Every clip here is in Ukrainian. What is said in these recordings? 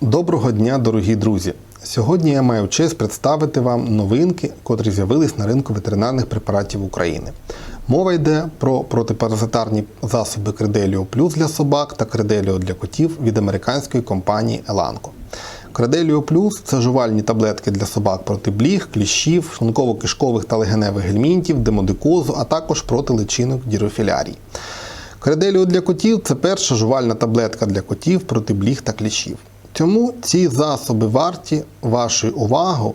Доброго дня, дорогі друзі! Сьогодні я маю честь представити вам новинки, котрі з'явились на ринку ветеринарних препаратів України. Мова йде про протипаразитарні засоби Credelio Plus для собак та Credelio для котів від американської компанії Elanco. Credelio Plus – це жувальні таблетки для собак проти бліг, кліщів, шлунково-кишкових та легеневих гельмінтів, демодикозу, а також проти личинок дірофілярій. Кределіо для котів це перша жувальна таблетка для котів проти бліг та кліщів. Тому ці засоби варті вашої уваги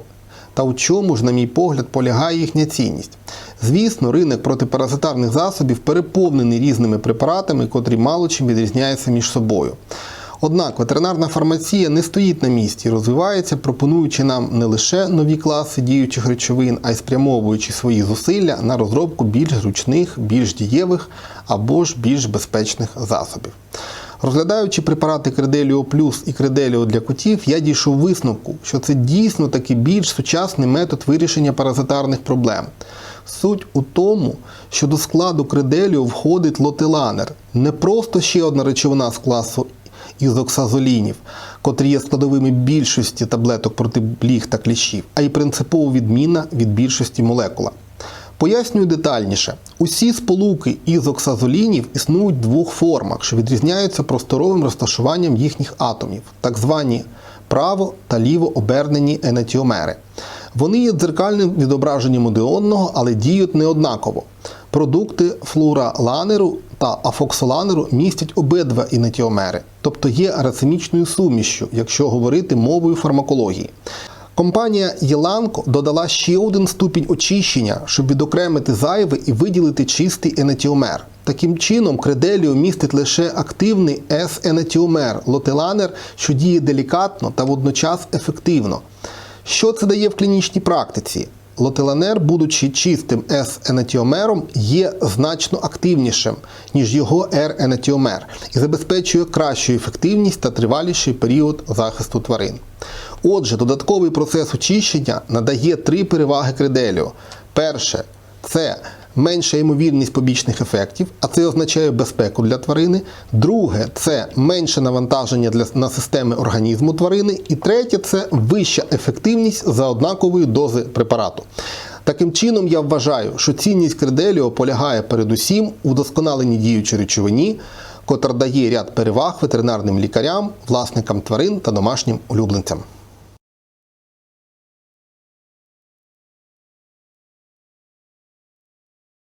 та у чому ж, на мій погляд, полягає їхня цінність. Звісно, ринок протипаразитарних засобів переповнений різними препаратами, котрі мало чим відрізняються між собою. Однак ветеринарна фармація не стоїть на місці і розвивається, пропонуючи нам не лише нові класи діючих речовин, а й спрямовуючи свої зусилля на розробку більш зручних, більш дієвих або ж більш безпечних засобів. Розглядаючи препарати Credelio Plus і Credelio для котів, я дійшов висновку, що це дійсно таки більш сучасний метод вирішення паразитарних проблем. Суть у тому, що до складу Credelio входить лотиланер, не просто ще одна речовина з класу ізоксазолінів, котрі є складовими більшості таблеток проти бліг та кліщів, а й принципово відмінна від більшості молекула. Пояснюю детальніше. Усі сполуки ізоксазолінів існують в двох формах, що відрізняються просторовим розташуванням їхніх атомів, так звані право та ліво обернені енантіомери. Вони є дзеркальним відображенням один одного, але діють неоднаково. Продукти флураланеру та афоксоланеру містять обидва інетіомери, тобто є рацемічною сумішшю, якщо говорити мовою фармакології. Компанія Єланко додала ще один ступінь очищення, щоб відокремити зайве і виділити чистий енетіомер. Таким чином, кределіо містить лише активний С-енетіомер лотиланер, що діє делікатно та водночас ефективно. Що це дає в клінічній практиці? Лотиланер, будучи чистим С-енетіомером, є значно активнішим, ніж його Р-енетіомер і забезпечує кращу ефективність та триваліший період захисту тварин. Отже, додатковий процес очищення надає три переваги кределю: Перше це менша ймовірність побічних ефектів, а це означає безпеку для тварини. Друге це менше навантаження для, на системи організму тварини. І третє це вища ефективність за однакової дози препарату. Таким чином, я вважаю, що цінність кределіо полягає передусім у вдосконаленні діючої речовині, котра дає ряд переваг ветеринарним лікарям, власникам тварин та домашнім улюбленцям.